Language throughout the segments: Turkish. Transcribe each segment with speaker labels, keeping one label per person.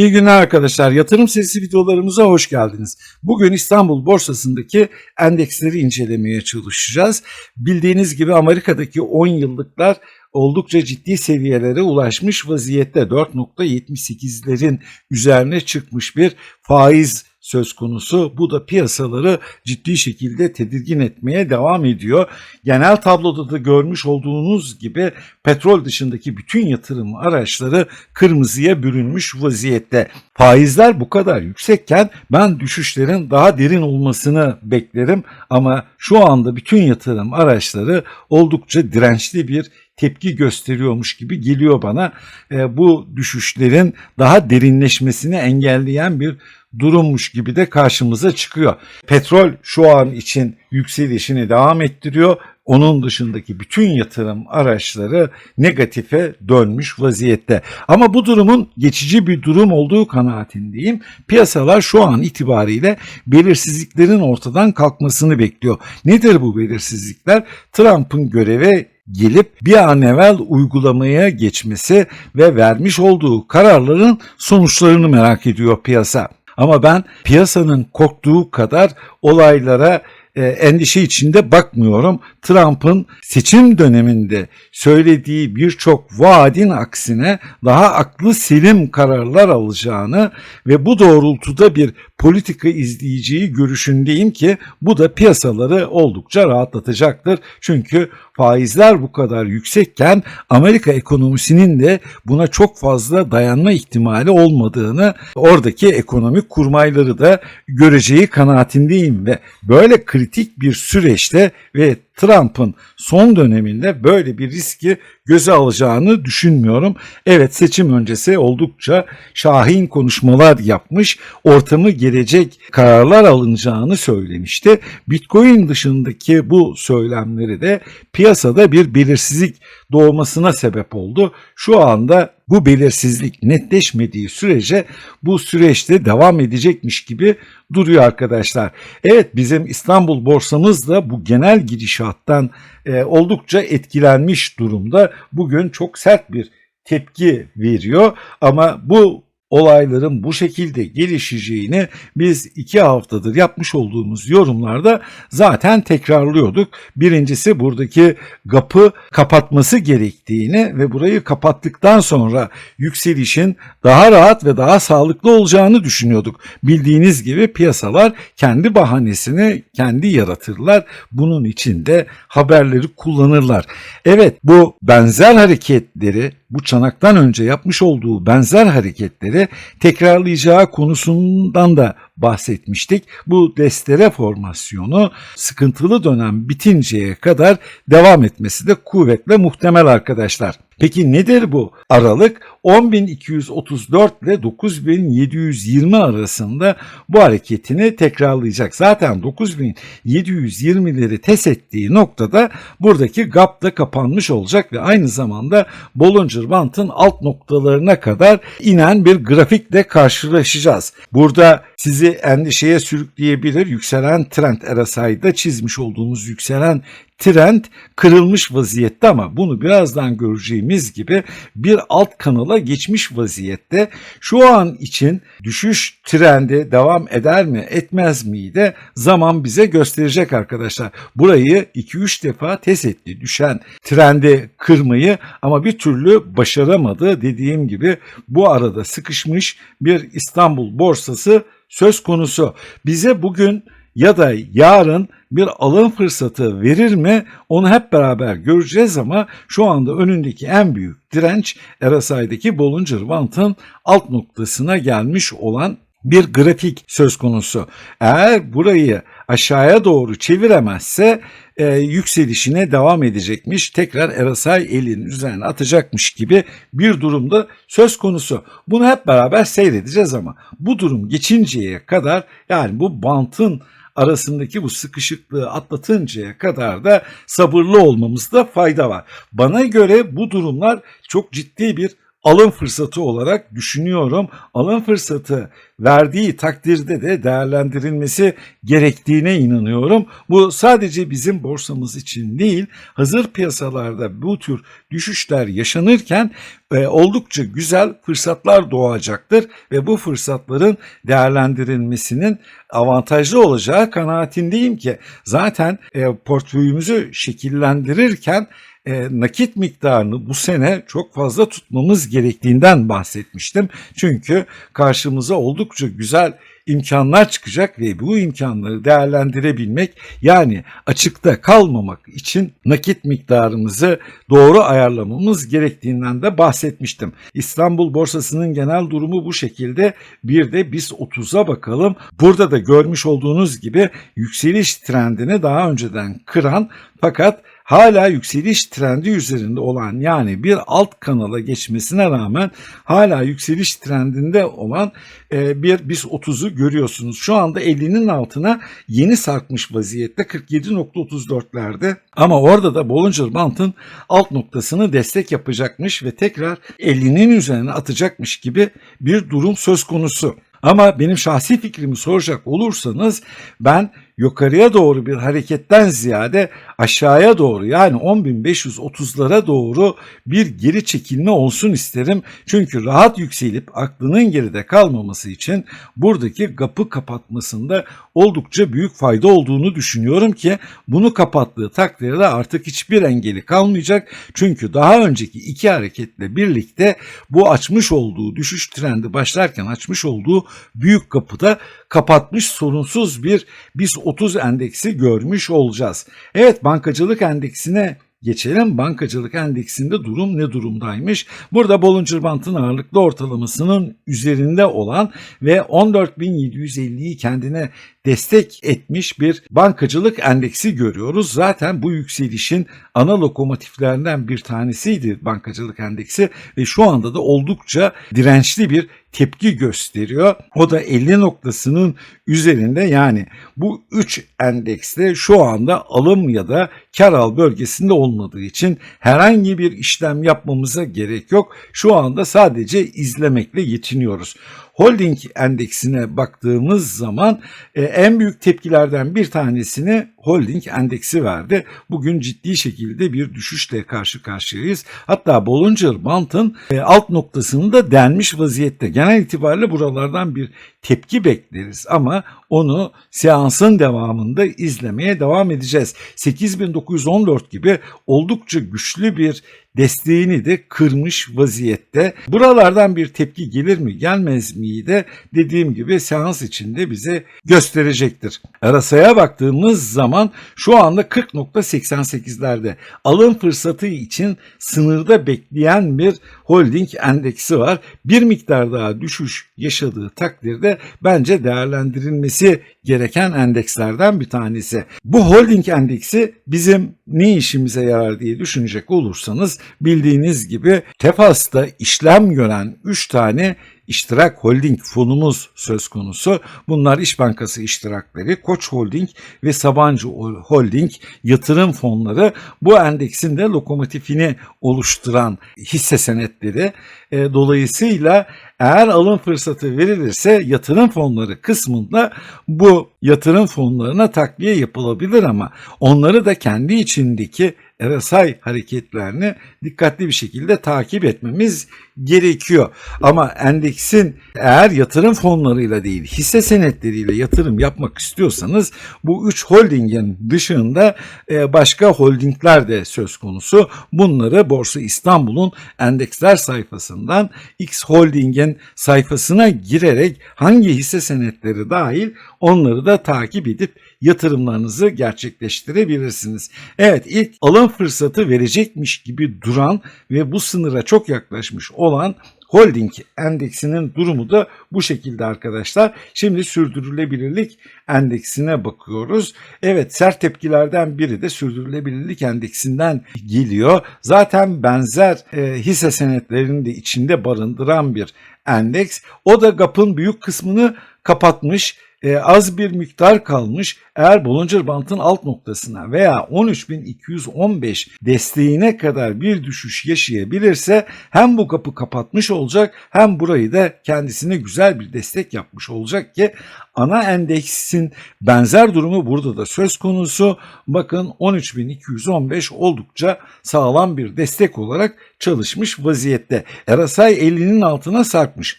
Speaker 1: İyi günler arkadaşlar. Yatırım sesi videolarımıza hoş geldiniz. Bugün İstanbul borsasındaki endeksleri incelemeye çalışacağız. Bildiğiniz gibi Amerika'daki 10 yıllıklar oldukça ciddi seviyelere ulaşmış vaziyette 4.78'lerin üzerine çıkmış bir faiz söz konusu. Bu da piyasaları ciddi şekilde tedirgin etmeye devam ediyor. Genel tabloda da görmüş olduğunuz gibi petrol dışındaki bütün yatırım araçları kırmızıya bürünmüş vaziyette. Faizler bu kadar yüksekken ben düşüşlerin daha derin olmasını beklerim ama şu anda bütün yatırım araçları oldukça dirençli bir tepki gösteriyormuş gibi geliyor bana. E, bu düşüşlerin daha derinleşmesini engelleyen bir durummuş gibi de karşımıza çıkıyor. Petrol şu an için yükselişini devam ettiriyor. Onun dışındaki bütün yatırım araçları negatife dönmüş vaziyette. Ama bu durumun geçici bir durum olduğu kanaatindeyim. Piyasalar şu an itibariyle belirsizliklerin ortadan kalkmasını bekliyor. Nedir bu belirsizlikler? Trump'ın göreve gelip bir an evvel uygulamaya geçmesi ve vermiş olduğu kararların sonuçlarını merak ediyor piyasa. Ama ben piyasanın korktuğu kadar olaylara e, endişe içinde bakmıyorum. Trump'ın seçim döneminde söylediği birçok vaadin aksine daha aklı selim kararlar alacağını ve bu doğrultuda bir politika izleyeceği görüşündeyim ki bu da piyasaları oldukça rahatlatacaktır. Çünkü faizler bu kadar yüksekken Amerika ekonomisinin de buna çok fazla dayanma ihtimali olmadığını oradaki ekonomik kurmayları da göreceği kanaatindeyim ve böyle kritik bir süreçte ve Trump'ın son döneminde böyle bir riski göze alacağını düşünmüyorum. Evet seçim öncesi oldukça şahin konuşmalar yapmış, ortamı gelecek kararlar alınacağını söylemişti. Bitcoin dışındaki bu söylemleri de piyasada bir belirsizlik doğmasına sebep oldu. Şu anda bu belirsizlik netleşmediği sürece bu süreçte devam edecekmiş gibi duruyor arkadaşlar. Evet bizim İstanbul borsamız da bu genel gidişattan e, oldukça etkilenmiş durumda. Bugün çok sert bir tepki veriyor ama bu olayların bu şekilde gelişeceğini biz iki haftadır yapmış olduğumuz yorumlarda zaten tekrarlıyorduk. Birincisi buradaki gapı kapatması gerektiğini ve burayı kapattıktan sonra yükselişin daha rahat ve daha sağlıklı olacağını düşünüyorduk. Bildiğiniz gibi piyasalar kendi bahanesini kendi yaratırlar. Bunun için de haberleri kullanırlar. Evet bu benzer hareketleri bu çanaktan önce yapmış olduğu benzer hareketleri tekrarlayacağı konusundan da bahsetmiştik. Bu destere formasyonu sıkıntılı dönem bitinceye kadar devam etmesi de kuvvetle muhtemel arkadaşlar. Peki nedir bu aralık? 10.234 ile 9.720 arasında bu hareketini tekrarlayacak. Zaten 9.720'leri test ettiği noktada buradaki gap da kapanmış olacak ve aynı zamanda Bollinger Band'ın alt noktalarına kadar inen bir grafikle karşılaşacağız. Burada sizi endişeye sürükleyebilir. Yükselen trend RSI'da çizmiş olduğumuz yükselen trend kırılmış vaziyette ama bunu birazdan göreceğimiz gibi bir alt kanala geçmiş vaziyette. Şu an için düşüş trendi devam eder mi etmez mi de zaman bize gösterecek arkadaşlar. Burayı 2-3 defa test etti düşen trendi kırmayı ama bir türlü başaramadı. Dediğim gibi bu arada sıkışmış bir İstanbul borsası söz konusu. Bize bugün ya da yarın bir alım fırsatı verir mi onu hep beraber göreceğiz ama şu anda önündeki en büyük direnç RSI'deki Bollinger Band'ın alt noktasına gelmiş olan bir grafik söz konusu. Eğer burayı aşağıya doğru çeviremezse e, yükselişine devam edecekmiş. Tekrar RSI elinin üzerine atacakmış gibi bir durumda söz konusu. Bunu hep beraber seyredeceğiz ama bu durum geçinceye kadar yani bu bantın arasındaki bu sıkışıklığı atlatıncaya kadar da sabırlı olmamızda fayda var. Bana göre bu durumlar çok ciddi bir alım fırsatı olarak düşünüyorum. Alım fırsatı verdiği takdirde de değerlendirilmesi gerektiğine inanıyorum. Bu sadece bizim borsamız için değil, hazır piyasalarda bu tür düşüşler yaşanırken e, oldukça güzel fırsatlar doğacaktır ve bu fırsatların değerlendirilmesinin avantajlı olacağı kanaatindeyim ki zaten e, portföyümüzü şekillendirirken e, nakit miktarını bu sene çok fazla tutmamız gerektiğinden bahsetmiştim. Çünkü karşımıza oldukça güzel imkanlar çıkacak ve bu imkanları değerlendirebilmek yani açıkta kalmamak için nakit miktarımızı doğru ayarlamamız gerektiğinden de bahsetmiştim. İstanbul borsasının genel durumu bu şekilde. Bir de biz 30'a bakalım. Burada da görmüş olduğunuz gibi yükseliş trendini daha önceden kıran fakat hala yükseliş trendi üzerinde olan yani bir alt kanala geçmesine rağmen hala yükseliş trendinde olan e, bir BIS 30'u görüyorsunuz. Şu anda 50'nin altına yeni sarkmış vaziyette 47.34'lerde ama orada da Bollinger Band'ın alt noktasını destek yapacakmış ve tekrar 50'nin üzerine atacakmış gibi bir durum söz konusu. Ama benim şahsi fikrimi soracak olursanız ben yukarıya doğru bir hareketten ziyade aşağıya doğru yani 10.530'lara doğru bir geri çekilme olsun isterim. Çünkü rahat yükselip aklının geride kalmaması için buradaki kapı kapatmasında oldukça büyük fayda olduğunu düşünüyorum ki bunu kapattığı takdirde artık hiçbir engeli kalmayacak. Çünkü daha önceki iki hareketle birlikte bu açmış olduğu düşüş trendi başlarken açmış olduğu büyük kapıda kapatmış sorunsuz bir BIS 30 endeksi görmüş olacağız. Evet bankacılık endeksine Geçelim bankacılık endeksinde durum ne durumdaymış? Burada Bollinger Band'ın ağırlıklı ortalamasının üzerinde olan ve 14.750'yi kendine destek etmiş bir bankacılık endeksi görüyoruz. Zaten bu yükselişin ana lokomotiflerinden bir tanesiydi bankacılık endeksi ve şu anda da oldukça dirençli bir tepki gösteriyor. O da 50 noktasının üzerinde yani bu 3 endekste şu anda alım ya da kar al bölgesinde olmadığı için herhangi bir işlem yapmamıza gerek yok. Şu anda sadece izlemekle yetiniyoruz. Holding endeksine baktığımız zaman e, en büyük tepkilerden bir tanesini holding endeksi verdi. Bugün ciddi şekilde bir düşüşle karşı karşıyayız. Hatta Bollinger Band'ın e, alt noktasını da denmiş vaziyette. Genel itibariyle buralardan bir tepki bekleriz ama onu seansın devamında izlemeye devam edeceğiz. 8914 gibi oldukça güçlü bir desteğini de kırmış vaziyette. Buralardan bir tepki gelir mi gelmez mi de dediğim gibi seans içinde bize gösterecektir. Arasaya baktığımız zaman şu anda 40.88'lerde alım fırsatı için sınırda bekleyen bir holding endeksi var. Bir miktar daha düşüş yaşadığı takdirde bence değerlendirilmesi gereken endekslerden bir tanesi. Bu holding endeksi bizim ne işimize yarar diye düşünecek olursanız bildiğiniz gibi Tefas'ta işlem gören 3 tane iştirak holding fonumuz söz konusu. Bunlar İş Bankası iştirakleri, Koç Holding ve Sabancı Holding yatırım fonları. Bu endeksin de lokomotifini oluşturan hisse senetleri. E, dolayısıyla eğer alım fırsatı verilirse yatırım fonları kısmında bu yatırım fonlarına takviye yapılabilir ama onları da kendi içindeki RSI hareketlerini dikkatli bir şekilde takip etmemiz gerekiyor. Ama endeksin eğer yatırım fonlarıyla değil hisse senetleriyle yatırım yapmak istiyorsanız bu 3 holdingin dışında e, başka holdingler de söz konusu. Bunları Borsa İstanbul'un endeksler sayfasından X Holding'in sayfasına girerek hangi hisse senetleri dahil onları da takip edip yatırımlarınızı gerçekleştirebilirsiniz. Evet ilk alım fırsatı verecekmiş gibi duran ve bu sınıra çok yaklaşmış olan holding endeksinin durumu da bu şekilde arkadaşlar. Şimdi sürdürülebilirlik endeksine bakıyoruz. Evet sert tepkilerden biri de sürdürülebilirlik endeksinden geliyor. Zaten benzer e, hisse senetlerini de içinde barındıran bir endeks. O da GAP'ın büyük kısmını kapatmış e, az bir miktar kalmış. Eğer Bollinger Band'ın alt noktasına veya 13.215 desteğine kadar bir düşüş yaşayabilirse hem bu kapı kapatmış olacak hem burayı da kendisine güzel bir destek yapmış olacak ki ana endeksin benzer durumu burada da söz konusu. Bakın 13.215 oldukça sağlam bir destek olarak çalışmış vaziyette. RSI 50'nin altına sarkmış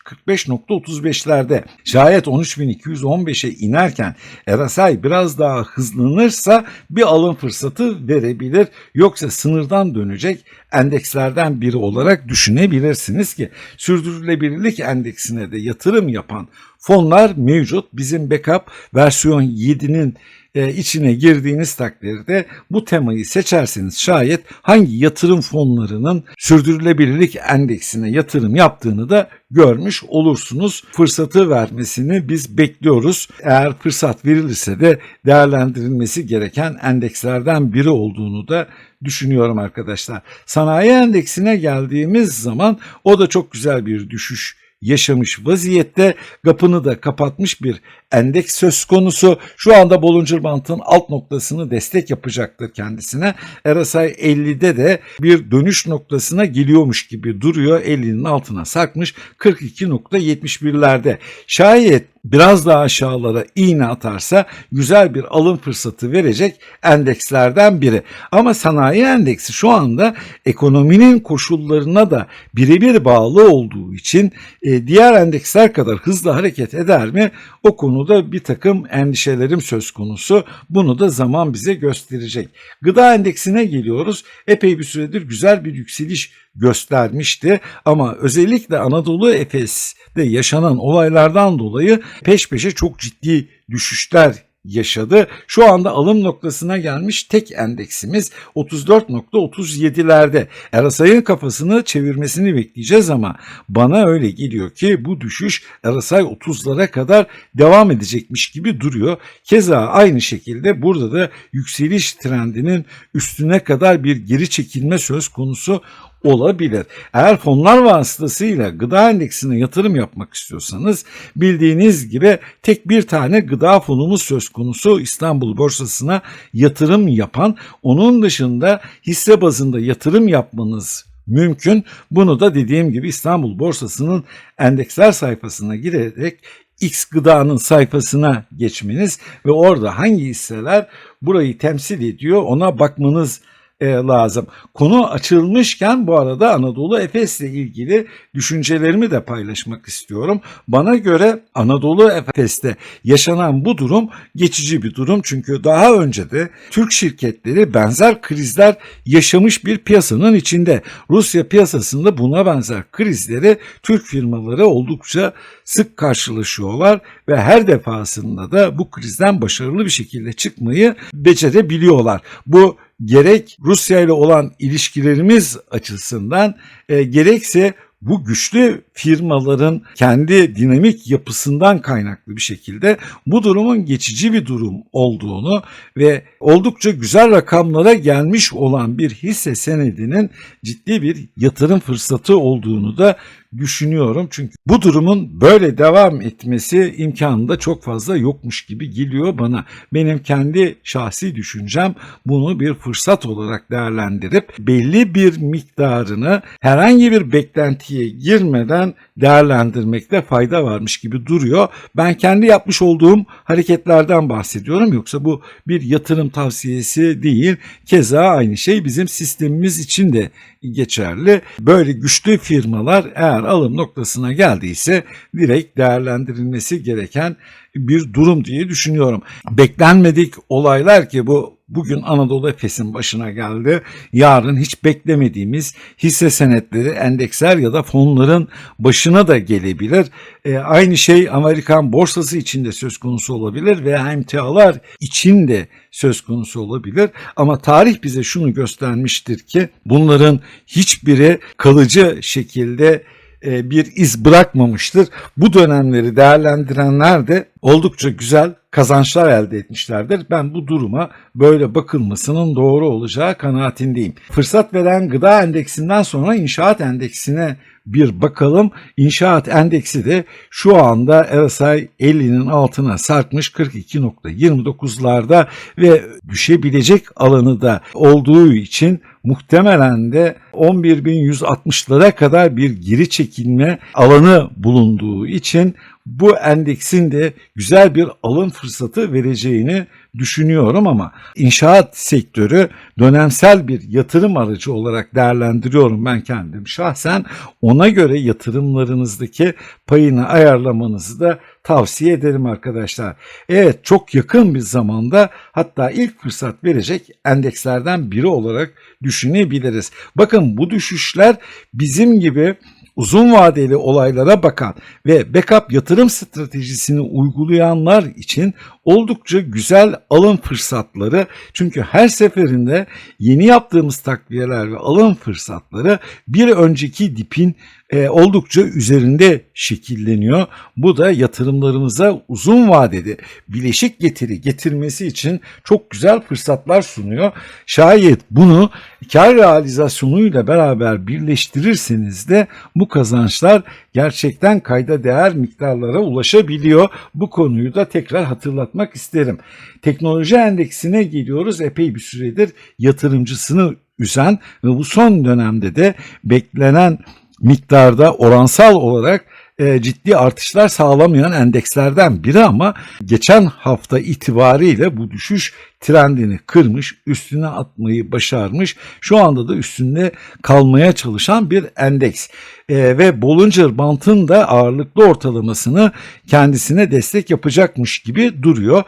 Speaker 1: 45.35'lerde. Şayet 13.215'e inerken RSI biraz daha hızlanırsa bir alım fırsatı verebilir. Yoksa sınırdan dönecek endekslerden biri olarak düşünebilirsiniz ki sürdürülebilirlik endeksine de yatırım yapan fonlar mevcut. Bizim backup versiyon 7'nin e, içine girdiğiniz takdirde bu temayı seçerseniz şayet hangi yatırım fonlarının sürdürülebilirlik endeksine yatırım yaptığını da görmüş olursunuz. Fırsatı vermesini biz bekliyoruz. Eğer fırsat verilirse de değerlendirilmesi gereken endekslerden biri olduğunu da düşünüyorum arkadaşlar. Sanayi endeksine geldiğimiz zaman o da çok güzel bir düşüş yaşamış vaziyette kapını da kapatmış bir endeks söz konusu. Şu anda Bollinger Band'ın alt noktasını destek yapacaktır kendisine. RSI 50'de de bir dönüş noktasına geliyormuş gibi duruyor. 50'nin altına sarkmış 42.71'lerde. Şayet biraz daha aşağılara iğne atarsa güzel bir alım fırsatı verecek endekslerden biri. Ama sanayi endeksi şu anda ekonominin koşullarına da birebir bağlı olduğu için e, diğer endeksler kadar hızlı hareket eder mi? O konuda bir takım endişelerim söz konusu. Bunu da zaman bize gösterecek. Gıda endeksine geliyoruz. Epey bir süredir güzel bir yükseliş göstermişti ama özellikle Anadolu Efes'te yaşanan olaylardan dolayı peş peşe çok ciddi düşüşler yaşadı. Şu anda alım noktasına gelmiş tek endeksimiz 34.37'lerde. RSI'nin kafasını çevirmesini bekleyeceğiz ama bana öyle geliyor ki bu düşüş RSI 30'lara kadar devam edecekmiş gibi duruyor. Keza aynı şekilde burada da yükseliş trendinin üstüne kadar bir geri çekilme söz konusu olabilir. Eğer fonlar vasıtasıyla gıda endeksine yatırım yapmak istiyorsanız bildiğiniz gibi tek bir tane gıda fonumuz söz konusu İstanbul borsasına yatırım yapan onun dışında hisse bazında yatırım yapmanız mümkün. Bunu da dediğim gibi İstanbul borsasının endeksler sayfasına girerek X gıdanın sayfasına geçmeniz ve orada hangi hisseler burayı temsil ediyor ona bakmanız lazım. Konu açılmışken bu arada Anadolu Efes'le ilgili düşüncelerimi de paylaşmak istiyorum. Bana göre Anadolu Efes'te yaşanan bu durum geçici bir durum. Çünkü daha önce de Türk şirketleri benzer krizler yaşamış bir piyasanın içinde. Rusya piyasasında buna benzer krizleri Türk firmaları oldukça sık karşılaşıyorlar ve her defasında da bu krizden başarılı bir şekilde çıkmayı becerebiliyorlar. Bu gerek Rusya ile olan ilişkilerimiz açısından e, gerekse bu güçlü firmaların kendi dinamik yapısından kaynaklı bir şekilde bu durumun geçici bir durum olduğunu ve oldukça güzel rakamlara gelmiş olan bir hisse senedinin ciddi bir yatırım fırsatı olduğunu da düşünüyorum. Çünkü bu durumun böyle devam etmesi imkanında çok fazla yokmuş gibi geliyor bana. Benim kendi şahsi düşüncem bunu bir fırsat olarak değerlendirip belli bir miktarını herhangi bir beklentiye girmeden değerlendirmekte fayda varmış gibi duruyor. Ben kendi yapmış olduğum hareketlerden bahsediyorum yoksa bu bir yatırım tavsiyesi değil. Keza aynı şey bizim sistemimiz için de geçerli. Böyle güçlü firmalar eğer alım noktasına geldiyse direkt değerlendirilmesi gereken bir durum diye düşünüyorum. Beklenmedik olaylar ki bu bugün Anadolu Efes'in başına geldi. Yarın hiç beklemediğimiz hisse senetleri, endeksler ya da fonların başına da gelebilir. E, aynı şey Amerikan borsası için de söz konusu olabilir veya emtialar için de söz konusu olabilir. Ama tarih bize şunu göstermiştir ki bunların hiçbiri kalıcı şekilde bir iz bırakmamıştır. Bu dönemleri değerlendirenler de oldukça güzel kazançlar elde etmişlerdir. Ben bu duruma böyle bakılmasının doğru olacağı kanaatindeyim. Fırsat veren gıda endeksinden sonra inşaat endeksine bir bakalım. İnşaat endeksi de şu anda RSI 50'nin altına sarkmış 42.29'larda ve düşebilecek alanı da olduğu için muhtemelen de 11.160'lara kadar bir geri çekilme alanı bulunduğu için bu endeksin de güzel bir alım fırsatı vereceğini düşünüyorum ama inşaat sektörü dönemsel bir yatırım aracı olarak değerlendiriyorum ben kendim şahsen. Ona göre yatırımlarınızdaki payını ayarlamanızı da tavsiye ederim arkadaşlar. Evet çok yakın bir zamanda hatta ilk fırsat verecek endekslerden biri olarak düşünebiliriz. Bakın bu düşüşler bizim gibi uzun vadeli olaylara bakan ve backup yatırım stratejisini uygulayanlar için oldukça güzel alım fırsatları. Çünkü her seferinde yeni yaptığımız takviyeler ve alım fırsatları bir önceki dipin e, oldukça üzerinde şekilleniyor. Bu da yatırımlarımıza uzun vadede bileşik getiri getirmesi için çok güzel fırsatlar sunuyor. Şayet bunu kar realizasyonuyla beraber birleştirirseniz de bu kazançlar gerçekten kayda değer miktarlara ulaşabiliyor. Bu konuyu da tekrar hatırlatmak isterim. Teknoloji endeksine geliyoruz. Epey bir süredir yatırımcısını üzen ve bu son dönemde de beklenen miktarda oransal olarak e, ciddi artışlar sağlamayan endekslerden biri ama geçen hafta itibariyle bu düşüş trendini kırmış, üstüne atmayı başarmış. Şu anda da üstünde kalmaya çalışan bir endeks. E, ve Bollinger Band'ın da ağırlıklı ortalamasını kendisine destek yapacakmış gibi duruyor.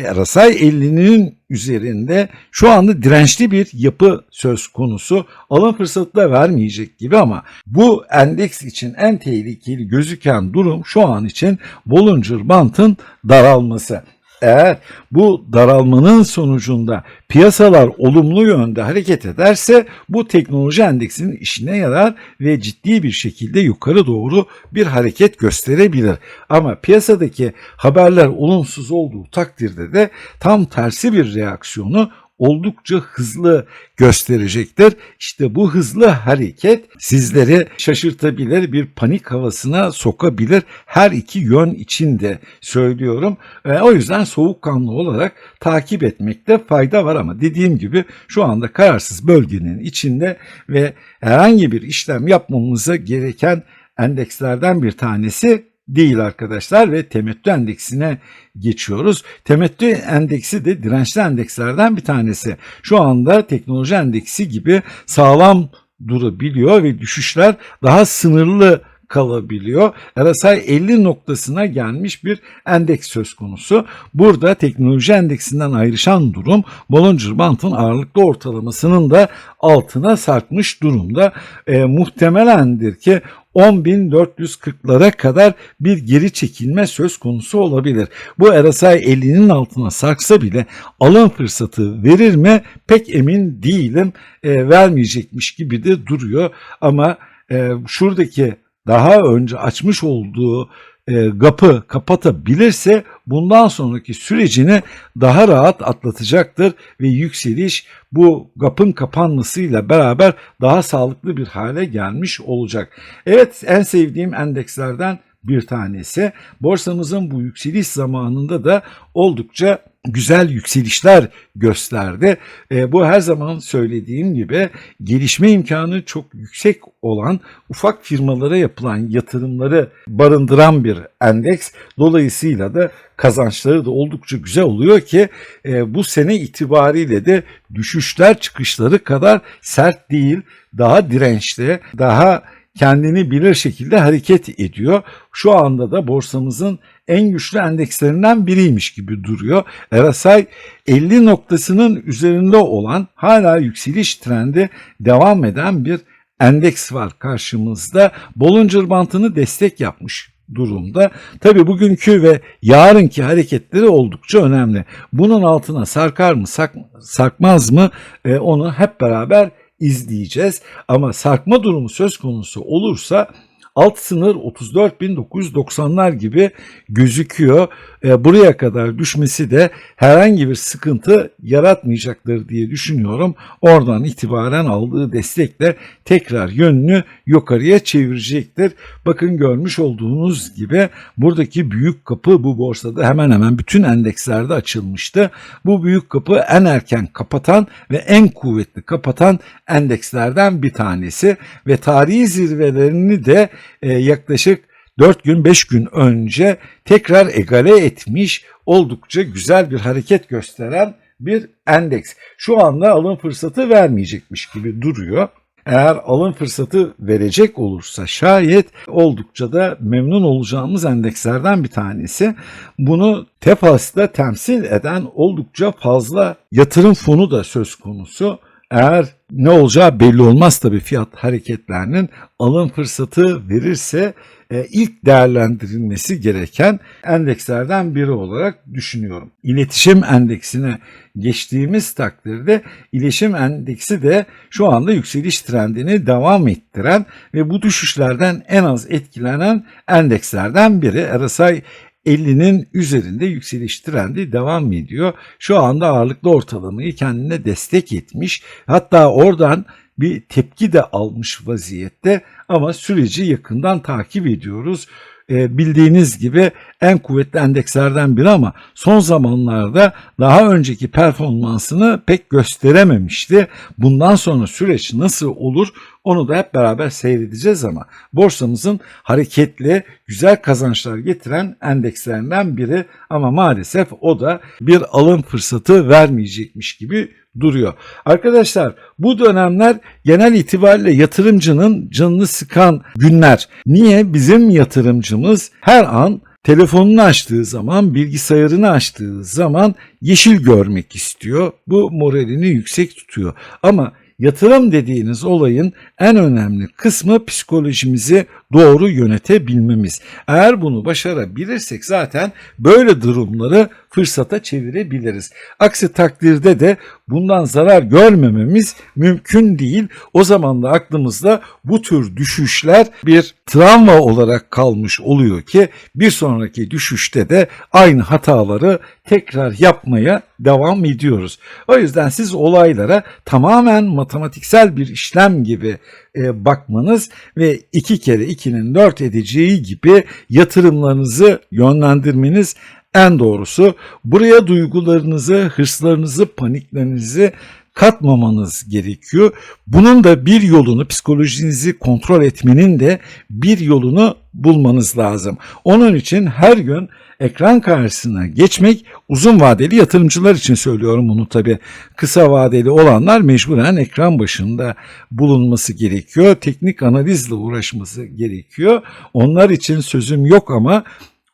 Speaker 1: RSI 50'nin üzerinde şu anda dirençli bir yapı söz konusu. Alım fırsatı da vermeyecek gibi ama bu endeks için en tehlikeli gözüken durum şu an için Bollinger Band'ın daralması. Eğer bu daralmanın sonucunda piyasalar olumlu yönde hareket ederse bu teknoloji endeksinin işine yarar ve ciddi bir şekilde yukarı doğru bir hareket gösterebilir. Ama piyasadaki haberler olumsuz olduğu takdirde de tam tersi bir reaksiyonu oldukça hızlı gösterecektir. İşte bu hızlı hareket sizleri şaşırtabilir, bir panik havasına sokabilir. Her iki yön içinde söylüyorum. E, o yüzden soğukkanlı olarak takip etmekte fayda var ama dediğim gibi şu anda kararsız bölgenin içinde ve herhangi bir işlem yapmamıza gereken endekslerden bir tanesi değil arkadaşlar ve temettü endeksine geçiyoruz. Temettü endeksi de dirençli endekslerden bir tanesi. Şu anda teknoloji endeksi gibi sağlam durabiliyor ve düşüşler daha sınırlı kalabiliyor. RSI 50 noktasına gelmiş bir endeks söz konusu. Burada teknoloji endeksinden ayrışan durum Bollinger Band'ın ağırlıklı ortalamasının da altına sarkmış durumda. E, muhtemelendir ki 10.440'lara kadar bir geri çekilme söz konusu olabilir. Bu RSI 50'nin altına sarksa bile alım fırsatı verir mi pek emin değilim. E, vermeyecekmiş gibi de duruyor ama e, şuradaki daha önce açmış olduğu e, gapı kapatabilirse bundan sonraki sürecini daha rahat atlatacaktır ve yükseliş bu gapın kapanmasıyla beraber daha sağlıklı bir hale gelmiş olacak. Evet en sevdiğim endekslerden bir tanesi. Borsamızın bu yükseliş zamanında da oldukça güzel yükselişler gösterdi. E, bu her zaman söylediğim gibi gelişme imkanı çok yüksek olan ufak firmalara yapılan yatırımları barındıran bir endeks. Dolayısıyla da kazançları da oldukça güzel oluyor ki e, bu sene itibariyle de düşüşler çıkışları kadar sert değil, daha dirençli, daha kendini bilir şekilde hareket ediyor. Şu anda da borsamızın en güçlü endekslerinden biriymiş gibi duruyor. RSI 50 noktasının üzerinde olan hala yükseliş trendi devam eden bir endeks var karşımızda. Bollinger Bandını destek yapmış durumda. Tabi bugünkü ve yarınki hareketleri oldukça önemli. Bunun altına sarkar mı sark, sarkmaz mı e, onu hep beraber izleyeceğiz. Ama sarkma durumu söz konusu olursa alt sınır 34.990'lar gibi gözüküyor. E, buraya kadar düşmesi de herhangi bir sıkıntı yaratmayacaktır diye düşünüyorum. Oradan itibaren aldığı destekle tekrar yönünü yukarıya çevirecektir. Bakın görmüş olduğunuz gibi buradaki büyük kapı bu borsada hemen hemen bütün endekslerde açılmıştı. Bu büyük kapı en erken kapatan ve en kuvvetli kapatan endekslerden bir tanesi ve tarihi zirvelerini de e, yaklaşık 4 gün 5 gün önce tekrar egale etmiş oldukça güzel bir hareket gösteren bir endeks. Şu anda alım fırsatı vermeyecekmiş gibi duruyor. Eğer alım fırsatı verecek olursa şayet oldukça da memnun olacağımız endekslerden bir tanesi. Bunu Tefas'ta temsil eden oldukça fazla yatırım fonu da söz konusu. Eğer ne olacağı belli olmaz tabii fiyat hareketlerinin alım fırsatı verirse e, ilk değerlendirilmesi gereken endekslerden biri olarak düşünüyorum. İletişim endeksine geçtiğimiz takdirde iletişim endeksi de şu anda yükseliş trendini devam ettiren ve bu düşüşlerden en az etkilenen endekslerden biri. RSI 50'nin üzerinde yükseliş trendi devam ediyor. Şu anda ağırlıklı ortalamayı kendine destek etmiş. Hatta oradan bir tepki de almış vaziyette ama süreci yakından takip ediyoruz. E, bildiğiniz gibi en kuvvetli endekslerden biri ama son zamanlarda daha önceki performansını pek gösterememişti. Bundan sonra süreç nasıl olur onu da hep beraber seyredeceğiz ama borsamızın hareketli, güzel kazançlar getiren endekslerinden biri ama maalesef o da bir alım fırsatı vermeyecekmiş gibi duruyor. Arkadaşlar bu dönemler genel itibariyle yatırımcının canını sıkan günler. Niye? Bizim yatırımcımız her an telefonunu açtığı zaman, bilgisayarını açtığı zaman yeşil görmek istiyor. Bu moralini yüksek tutuyor. Ama yatırım dediğiniz olayın en önemli kısmı psikolojimizi doğru yönetebilmemiz. Eğer bunu başarabilirsek zaten böyle durumları fırsata çevirebiliriz. Aksi takdirde de bundan zarar görmememiz mümkün değil. O zaman da aklımızda bu tür düşüşler bir travma olarak kalmış oluyor ki bir sonraki düşüşte de aynı hataları tekrar yapmaya devam ediyoruz. O yüzden siz olaylara tamamen matematiksel bir işlem gibi e, bakmanız ve iki kere ikinin dört edeceği gibi yatırımlarınızı yönlendirmeniz en doğrusu. Buraya duygularınızı, hırslarınızı, paniklerinizi katmamanız gerekiyor. Bunun da bir yolunu psikolojinizi kontrol etmenin de bir yolunu bulmanız lazım. Onun için her gün ekran karşısına geçmek uzun vadeli yatırımcılar için söylüyorum bunu tabi. Kısa vadeli olanlar mecburen ekran başında bulunması gerekiyor. Teknik analizle uğraşması gerekiyor. Onlar için sözüm yok ama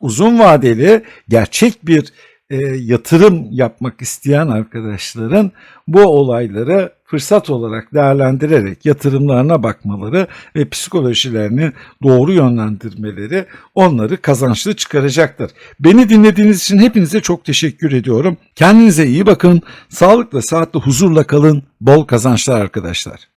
Speaker 1: uzun vadeli gerçek bir e, yatırım yapmak isteyen arkadaşların bu olayları fırsat olarak değerlendirerek yatırımlarına bakmaları ve psikolojilerini doğru yönlendirmeleri onları kazançlı çıkaracaktır. Beni dinlediğiniz için hepinize çok teşekkür ediyorum. Kendinize iyi bakın. Sağlıkla, saatle, huzurla kalın. Bol kazançlar arkadaşlar.